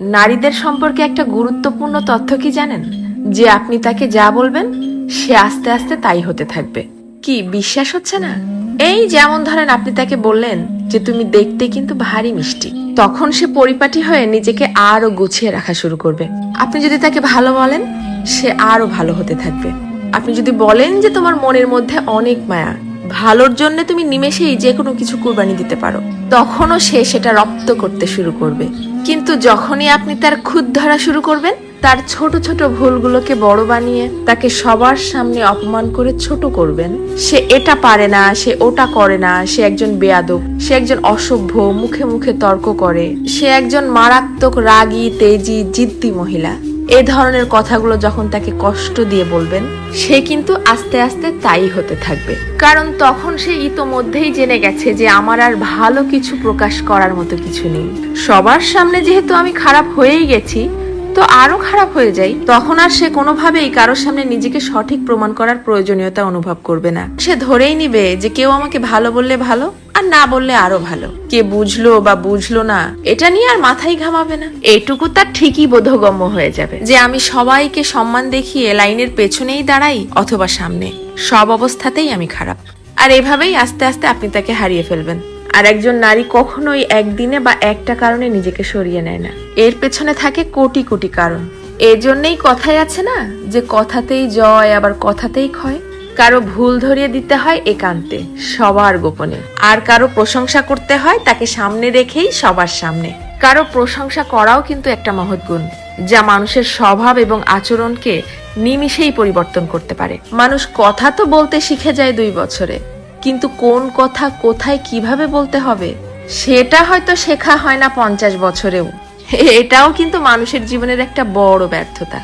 নারীদের সম্পর্কে একটা গুরুত্বপূর্ণ তথ্য কি জানেন? যে আপনি তাকে যা বলবেন, সে আস্তে আস্তে তাই হতে থাকবে। কি, বিশ্বাস হচ্ছে না? এই যেমন ধরেন আপনি তাকে বললেন যে তুমি দেখতে কিন্তু ভারী মিষ্টি, তখন সে পরিপাটি হয়ে নিজেকে আরও গুছিয়ে রাখা শুরু করবে। আপনি যদি তাকে ভালো বলেন, সে আরও ভালো হতে থাকবে। আপনি যদি বলেন যে তোমার মনের মধ্যে অনেক মায়া, ভালোর জন্য তুমি নিমেষেই যে কোনো কিছু কুরবানি দিতে পারো, তখনও সে সেটা রপ্ত করতে শুরু করবে। কিন্তু যখনই আপনি তার খুদ ধরা শুরু করবেন, তার ছোট ছোট ভুলগুলোকে বড় বানিয়ে তাকে সবার সামনে অপমান করে ছোট করবেন। সে এটা পারে না, সে ওটা করে না, সে একজন বেয়াদব, সে একজন অসভ্য, মুখে মুখে তর্ক করে। সে একজন মারাত্মক, রাগী, তেজি, জিদ্দি মহিলা। এ ধরনের কথাগুলো যখন তাকে কষ্ট দিয়ে বলবেন, সে কিন্তু আস্তে আস্তে তাই হতে থাকবে। কারণ তখন সে ইতোমধ্যেই জেনে গেছে যে আমার আর ভালো কিছু প্রকাশ করার মতো কিছু নেই। সবার সামনে যেহেতু আমি খারাপ হয়েই গেছি, তো আরও খারাপ হয়ে যাই, তখন আর সে কোনোভাবেই কারোর সামনে নিজেকে সঠিক প্রমাণ করার প্রয়োজনীয়তা অনুভব করবে না। সে ধরেই নিবে যে কেউ আমাকে ভালো বললে ভালো না বললে আরও ভালো। কে বুঝলো বা বুঝলো না, এটা নিয়ে আর মাথায় ঘামাবে না। এটুকু তার ঠিকই বোধগম্য হয়ে যাবে। যে আমি সবাইকে সম্মান দেখিয়ে লাইনের পেছনেই দাঁড়াই অথবা সামনে, সব অবস্থাতেই আমি খারাপ। আর এভাবেই আস্তে আস্তে আপনি তাকে হারিয়ে ফেলবেন। আর একজন নারী কখনোই একদিনে বা একটা কারণে নিজেকে সরিয়ে নেয় না। এর পেছনে থাকে কোটি কোটি কারণ। এজন্যই কথাই আছে না, যে কথাতেই জয়, আবার কথাতেই ক্ষয়। কারও ভুল ধরিয়ে দিতে হয় একান্তে, সবার গোপনে। আর কারও প্রশংসা করতে হয় তাকে সামনে রেখেই সবার সামনে। কারও প্রশংসা করাও কিন্তু একটা মহৎ গুণ, যা মানুষের স্বভাব এবং আচরণকে নিমিষেই পরিবর্তন করতে পারে। মানুষ কথা তো বলতে শিখে যায় দুই বছরে, কিন্তু কোন কথা কোথায় কীভাবে বলতে হবে, সেটা হয়তো শেখা হয় না পঞ্চাশ বছরেও। এটাও কিন্তু মানুষের জীবনের একটা বড় ব্যর্থতা।